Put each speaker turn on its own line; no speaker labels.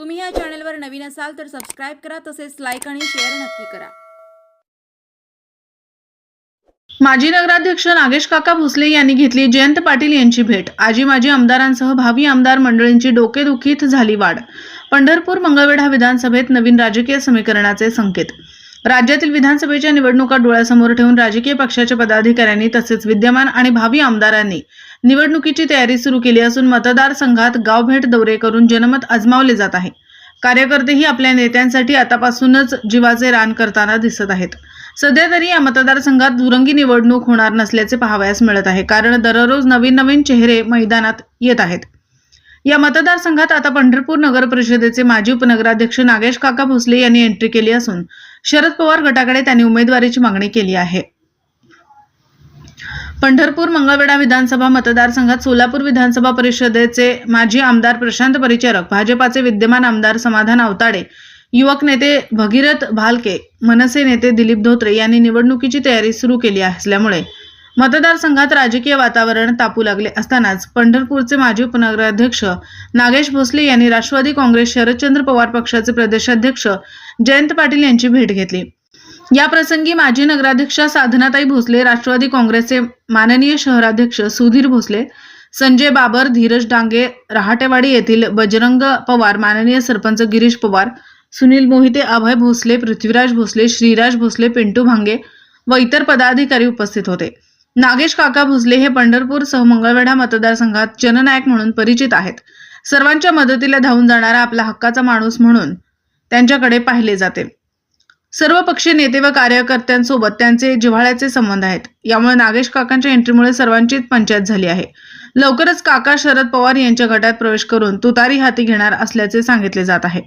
तुम्ही या चॅनलवर नवीन असाल तर सबस्क्राईब करा तसेच लाईक आणि शेअर नक्की करा.
माजी नगराध्यक्ष नागेश काका भोसले यांनी घेतली जयंत पाटील यांची भेट. आजी माजी आमदारांसह भावी आमदार मंडळींची डोकेदुखीत झाली वाढ. पंढरपूर मंगळवेढा विधानसभेत नवीन राजकीय समीकरणाचे संकेत. राज्यातील विधानसभेच्या निवडणुका डोळ्यासमोर ठेवून राजकीय पक्षाच्या पदाधिकाऱ्यांनी तसेच विद्यमान आणि भावी आमदारांनी निवडणुकीची तयारी सुरू केली असून मतदारसंघात गावभेट दौरे करून जनमत आजमावले जात आहे. कार्यकर्तेही आपल्या नेत्यांसाठी आतापासूनच जीवाचे रान करताना दिसत आहेत. सध्या तरी या मतदारसंघात दुरंगी निवडणूक होणार नसल्याचे पाहावयास मिळत आहे. कारण दररोज नवीन नवीन चेहरे मैदानात येत आहेत. या मतदारसंघात आता पंढरपूर नगर परिषदेचे माजी उपनगराध्यक्ष नागेश काका भोसले यांनी एंट्री केली असून शरद पवार गटाकडे त्यांनी उमेदवारीची मागणी केली आहे. पंढरपूर मंगळवेढा विधानसभा मतदारसंघात सोलापूर विधानसभा परिषदेचे माजी आमदार प्रशांत परिचारक भाजपाचे विद्यमान आमदार समाधान अवताडे युवक नेते भगीरथ भालके मनसे नेते दिलीप धोत्रे यांनी निवडणुकीची तयारी सुरू केली असल्यामुळे मतदारसंघात राजकीय वातावरण तापू लागले असतानाच पंढरपूरचे माजी उपनगराध्यक्ष नागेश भोसले यांनी राष्ट्रवादी काँग्रेस शरदचंद्र पवार पक्षाचे प्रदेशाध्यक्ष जयंत पाटील यांची भेट घेतली. या प्रसंगी माजी नगराध्यक्षा साधनाताई भोसले राष्ट्रवादी काँग्रेसचे माननीय शहराध्यक्ष सुधीर भोसले संजय बाबर धीरज डांगे रहाटेवाडी येथील बजरंग पवार माननीय सरपंच गिरीश पवार सुनील मोहिते अभय भोसले पृथ्वीराज भोसले श्रीराज भोसले पिंटू भांगे व इतर पदाधिकारी उपस्थित होते. नागेश काका भोसले हे पंढरपूर सह मंगळवेढा मतदारसंघात जननायक म्हणून परिचित आहेत. सर्वांच्या मदतीला धावून जाणारा आपला हक्काचा माणूस म्हणून त्यांच्याकडे पाहिले जाते. सर्व पक्षीय नेते व कार्यकर्त्यांसोबत त्यांचे जिव्हाळ्याचे संबंध आहेत. यामुळे नागेश काकांच्या एंट्रीमुळे सर्वांचीच पंचायत झाली आहे. लवकरच काका शरद पवार यांच्या गटात प्रवेश करून तुतारी हाती घेणार असल्याचे सांगितले जात आहे.